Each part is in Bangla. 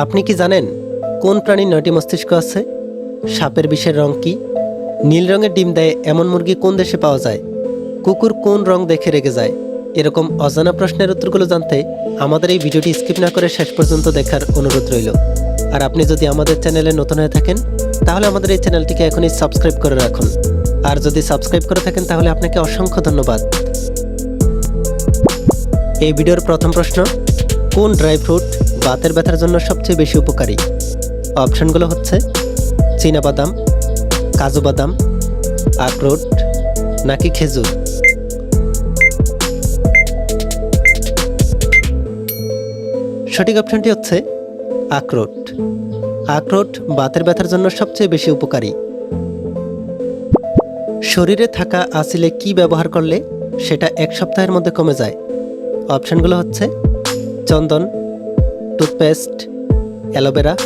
আপনি কি জানেন কোন প্রাণীর নয়টি মস্তিষ্ক আছে? সাপের বিষের রং কি? নীল রঙের ডিম দেয় এমন মুরগি কোন দেশে পাওয়া যায়? কুকুর কোন রং দেখে রেগে যায়? এরকম অজানা প্রশ্নের উত্তরগুলো জানতে আমাদের এই ভিডিওটি স্কিপ না করে শেষ পর্যন্ত দেখার অনুরোধ রইল। আর আপনি যদি আমাদের চ্যানেলে নতুন হয়ে থাকেন, তাহলে আমাদের এই চ্যানেলটিকে এখনই সাবস্ক্রাইব করে রাখুন। আর যদি সাবস্ক্রাইব করে থাকেন, তাহলে আপনাকে অসংখ্য ধন্যবাদ। এই ভিডিওর প্রথম প্রশ্ন, কোন ড্রাই ফ্রুট বাতের ব্যথার জন্য সবচেয়ে বেশি উপকারী। অপশনগুলো হচ্ছে বাদাম, কাজু বাদাম, আখরোট, নাকি খেজুর। সঠিক অপশনটি হচ্ছে আখরোট। আখরোট বাতের ব্যথার জন্য সবচেয়ে বেশি উপকারী। শরীরে থাকা আসিলে কি ব্যবহার করলে সেটা এক সপ্তাহের মধ্যে কমে যায়? অপশনগুলো হচ্ছে চন্দন টুথপেস্ট, অ্যালোভেরা,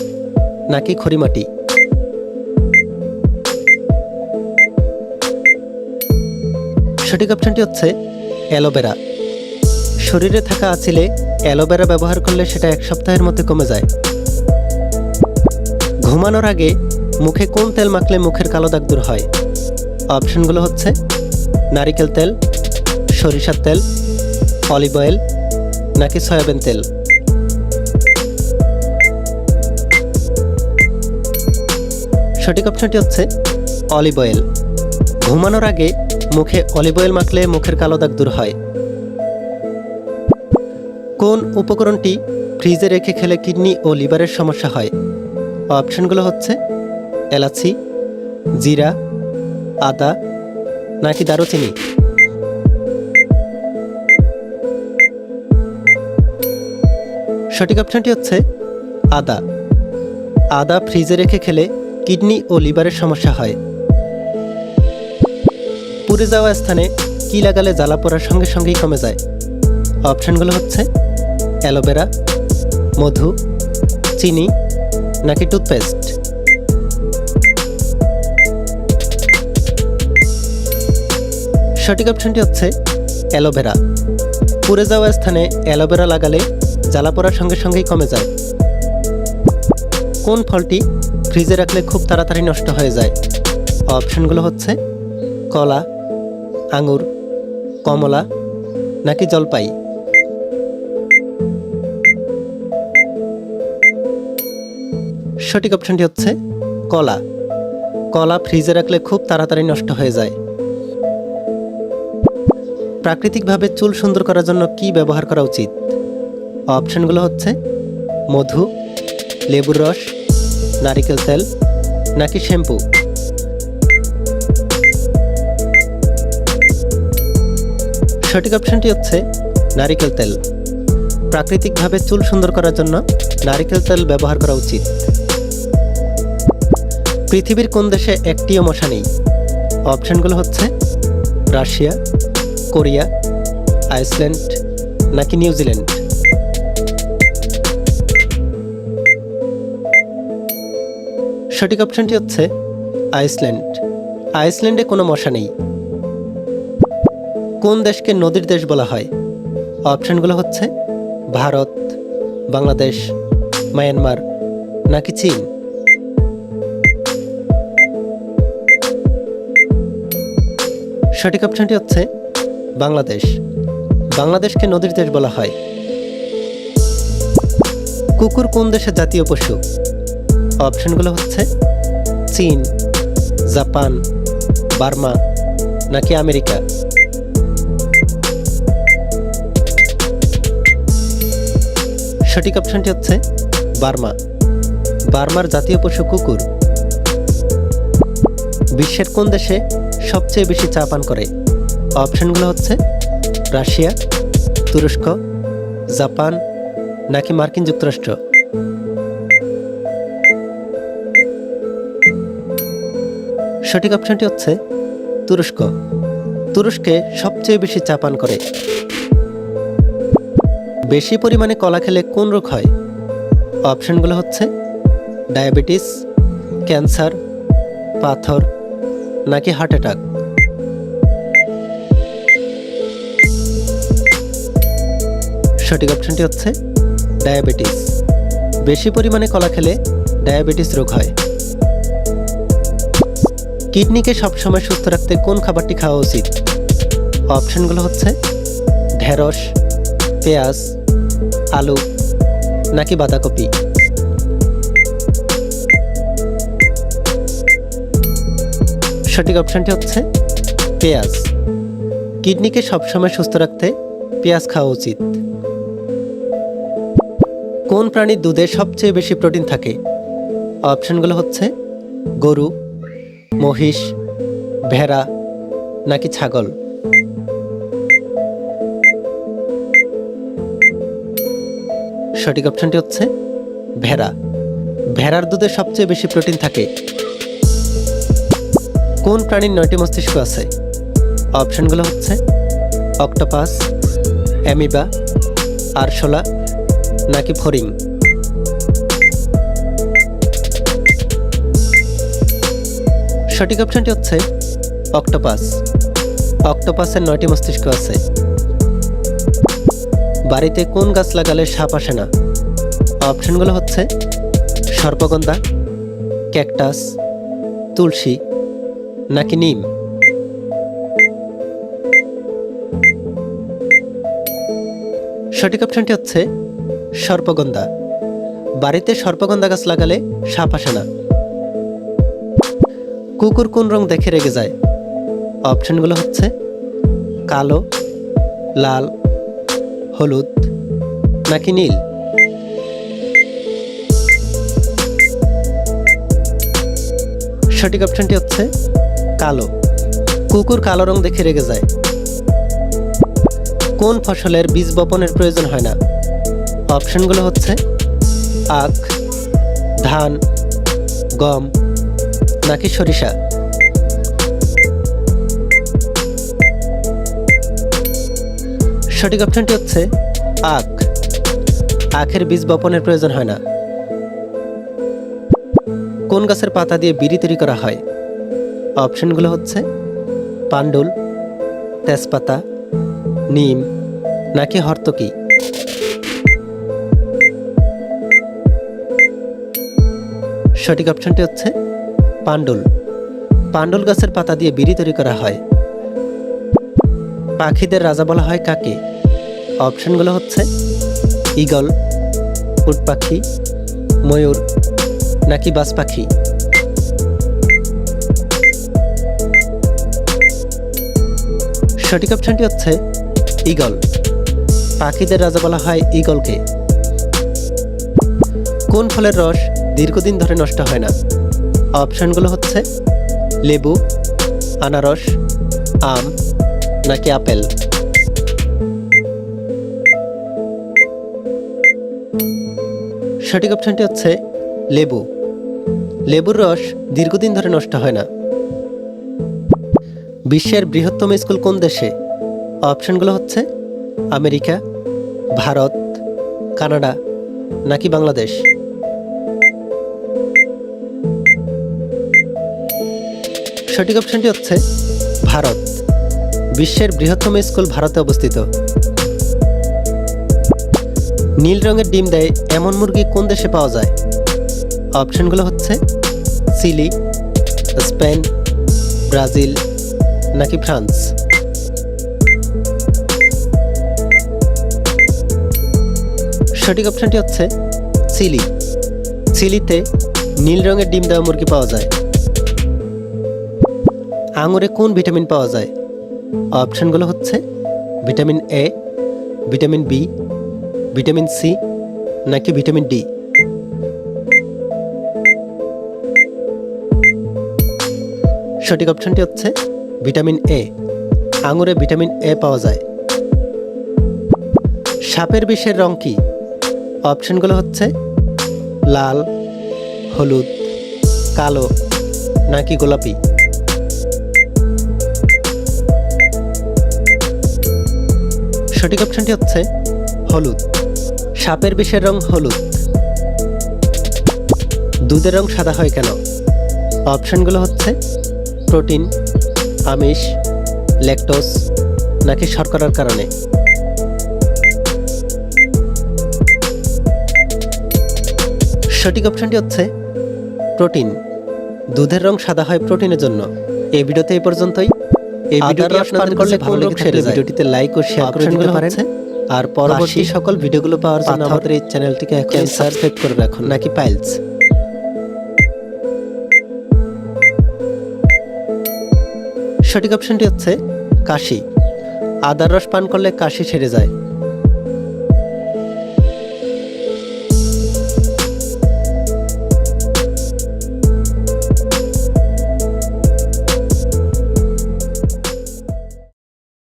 নাকি খড়িমাটি? সঠিক অপশনটি হচ্ছে অ্যালোভেরা। শরীরে থাকা আছিলে অ্যালোভেরা ব্যবহার করলে সেটা এক সপ্তাহের মধ্যে কমে যায়। ঘুমানোর আগে মুখে কোন তেল মাখলে মুখের কালো দাগ দূর হয়? অপশনগুলো হচ্ছে নারিকেল তেল, সরিষার তেল, অলিভ অয়েল, নাকি সয়াবিন তেল? সঠিক অপশনটি হচ্ছে অলিভ অয়েল ঘুমানোর আগে মুখে অলিভ অয়েল মাখলে মুখের কালো দাগ দূর হয়। কোন উপকরণটি ফ্রিজে রেখে খেলে কিডনি ও লিভারের সমস্যা হয়? অপশনগুলো হচ্ছে এলাচি, জিরা, আদা নাকি দারুচিনি। সঠিক অপশনটি হচ্ছে আদা। আদা ফ্রিজে রেখে খেলে কিডনি ও লিভারের সমস্যা হয়। পুড়ে যাওয়া স্থানে কি লাগালে জ্বালা পড়ার সঙ্গে সঙ্গেই কমে যায়? অপশনগুলো হচ্ছে, অ্যালোভেরা, মধু, চিনি, নাকি টুথপেস্ট? সঠিক অপশনটি হচ্ছে, অ্যালোভেরা। পুড়ে যাওয়া স্থানে অ্যালোভেরা লাগালে জ্বালা পড়ার সঙ্গে সঙ্গেই কমে যায়। কোন ফলটি ফ্রিজে রাখলে খুব তাড়াতাড়ি নষ্ট হয়ে যায়। অপশনগুলো হচ্ছে, কলা, আঙুর, কমলা, নাকি জলপাই। সঠিক অপশনটি হচ্ছে, কলা। কলা ফ্রিজে রাখলে খুব তাড়াতাড়ি নষ্ট হয়ে যায়। প্রাকৃতিকভাবে চুল সুন্দর করার জন্য কি ব্যবহার করা উচিত? অপশনগুলো হচ্ছে, মধু, লেবুর রস নারিকেল তেল, নাকি শ্যাম্পু? সঠিক অপশনটি হচ্ছে নারিকেল তেল। প্রাকৃতিকভাবে চুল সুন্দর করার জন্য নারিকেল তেল ব্যবহার করা উচিত। পৃথিবীর কোন দেশে একটিও মশা নেই? অপশনগুলো হচ্ছে রাশিয়া, কোরিয়া, আইসল্যান্ড, নাকি নিউজিল্যান্ড? সঠিক অপশনটি হচ্ছে আইসল্যান্ড। আইসল্যান্ডে কোনো মশা নেই। কোন দেশকে নদীর দেশ বলা হয়? অপশনগুলো হচ্ছে ভারত, বাংলাদেশ, মায়ানমার, নাকি চীন? সঠিক অপশনটি হচ্ছে বাংলাদেশ। বাংলাদেশকে নদীর দেশ বলা হয়। কুকুর কোন দেশের জাতীয় পশু? অপশনগুলো হচ্ছে চীন, জাপান, বার্মা নাকি আমেরিকা। সঠিক অপশনটি হচ্ছে বার্মা। বার্মার জাতীয় পশু কুকুর। বিশ্বের কোন দেশে সবচেয়ে বেশি চা পান করে? অপশনগুলো হচ্ছে রাশিয়া, তুরস্ক, জাপান নাকি মার্কিন যুক্তরাষ্ট্র। সঠিক অপশনটি হচ্ছে তুরস্ক। তুরস্কে সবচেয়ে বেশি চা পান করে। বেশি পরিমাণে কলা খেলে কোন রোগ হয়? অপশনগুলো হচ্ছে ডায়াবেটিস, ক্যান্সার, পাথর, নাকি হার্ট অ্যাটাক। সঠিক অপশনটি হচ্ছে ডায়াবেটিস। বেশি পরিমাণে কলা খেলে ডায়াবেটিস রোগ হয়। কিডনিকে সবসময় সুস্থ রাখতে কোন খাবারটি খাওয়া উচিত? অপশনগুলো হচ্ছে, ঢেঁড়স, পেঁয়াজ, আলু, নাকি বাঁধাকপি? সঠিক অপশনটি হচ্ছে, পেঁয়াজ। কিডনিকে সবসময় সুস্থ রাখতে পেঁয়াজ খাওয়া উচিত। কোন প্রাণীর দুধে সবচেয়ে বেশি প্রোটিন থাকে? অপশনগুলো হচ্ছে, গরু মহিষ, ভেড়া নাকি ছাগল? সঠিক অপশনটি হচ্ছে ভেড়া। ভেড়ার দুধে সবচেয়ে বেশি প্রোটিন থাকে। কোন প্রাণীর নয়টি মস্তিষ্ক আছে? অপশনগুলো হচ্ছে অক্টোপাস, অ্যামিবা, আরশোলা নাকি ফরিং? সঠিক অপশনটি হচ্ছে অক্টোপাস। অক্টোপাসের নয়টি মস্তিষ্ক আছে। বাড়িতে কোন গাছ লাগালে সাপ আসে না? অপশনগুলো হচ্ছে সর্পগন্ধা, ক্যাকটাস, তুলসী নাকি নিম? সঠিক অপশনটি হচ্ছে সর্পগন্ধা। বাড়িতে সর্পগন্ধা গাছ লাগালে সাপ আসে না। কুকুর কোন রং দেখে রেগে যায়? অপশনগুলো হচ্ছে কালো, লাল, হলুদ নাকি নীল? সঠিক অপশনটি হচ্ছে কালো। কুকুর কালো রং দেখে রেগে যায়। কোন ফসলের বীজ বপনের প্রয়োজন হয় না? অপশনগুলো হচ্ছে আখ, ধান, গম নাকি সরিষা? সঠিক অপশনটি হচ্ছে আখ। আখের বীজ বপনের প্রয়োজন হয় না। কোন গাছের পাতা দিয়ে বিড়ি তৈরি করা হয়? অপশনগুলো হচ্ছে পাণ্ডুল, তেজপাতা, নিম, নাকি হর্তকি। সঠিক অপশনটি হচ্ছে পাণ্ডুল। পাণ্ডুল গাছের পাতা দিয়ে বিড়ি তৈরি করা হয়। পাখিদের রাজা বলা হয় কাকে? অপশনগুলো হচ্ছে, ঈগল উট পাখি ময়ূর, নাকি বাজ পাখি সঠিক অপশনটি হচ্ছে, ঈগল। পাখিদের রাজা বলা হয় ঈগলকে। কোন ফলের রস দীর্ঘদিন ধরে নষ্ট হয় না? অপশনগুলো হচ্ছে লেবু, আনারস, আম, নাকি আপেল। সঠিক অপশানটি হচ্ছে লেবু। লেবুর রস দীর্ঘদিন ধরে নষ্ট হয় না। বিশ্বের বৃহত্তম স্কুল কোন দেশে? অপশানগুলো হচ্ছে আমেরিকা, ভারত, কানাডা, নাকি বাংলাদেশ? সঠিক অপশনটি হচ্ছে ভারত, বিশ্বের বৃহত্তম স্কুল ভারতে অবস্থিত। নীল রঙের ডিম দেয় এমন মুরগি কোন দেশে পাওয়া যায়? অপশনগুলো হচ্ছে চিলি, স্পেন, ব্রাজিল নাকি ফ্রান্স। সঠিক অপশনটি হচ্ছে চিলি। চিলিতে নীল রঙের ডিম দেওয়া মুরগি পাওয়া যায়। আঙুরে কোন ভিটামিন পাওয়া যায়? অপশনগুলো হচ্ছে vitamin A, vitamin B, vitamin C নাকি ভিটামিন ডি। সঠিক অপশনটি হচ্ছে ভিটামিন এ। আঙুরে ভিটামিন এ পাওয়া যায়। সাপের বিষের রং কি? অপশনগুলো হচ্ছে লাল, হলুদ, কালো নাকি গোলাপি। সঠিক অপশনটি হচ্ছে হলুদ। সাপের বিষের রং হলুদ। দুধের রং সাদা হয় কেন? অপশনগুলো হচ্ছে প্রোটিন, আমিষ ল্যাকটোস নাকি শর্করার কারণে। সঠিক অপশনটি হচ্ছে প্রোটিন। দুধের রং সাদা হয় প্রোটিনের জন্য। এই ভিডিওতে এই পর্যন্তই। এই ভিডিওটি আপনাদের কাছে ভালো লেগেছে লেগে থাকলে ভিডিওটিতে লাইক ও শেয়ার করে দিতে পারেন। আর পরবর্তী সকল ভিডিওগুলো পাওয়ার জন্য আমাদের এই চ্যানেলটিকে এখন সাবস্ক্রাইব করে রাখুন। নাকি পাইলস সঠিক অপশনটি হচ্ছে কাশি। আদার রস পান করলে কাশি সেরে যায়।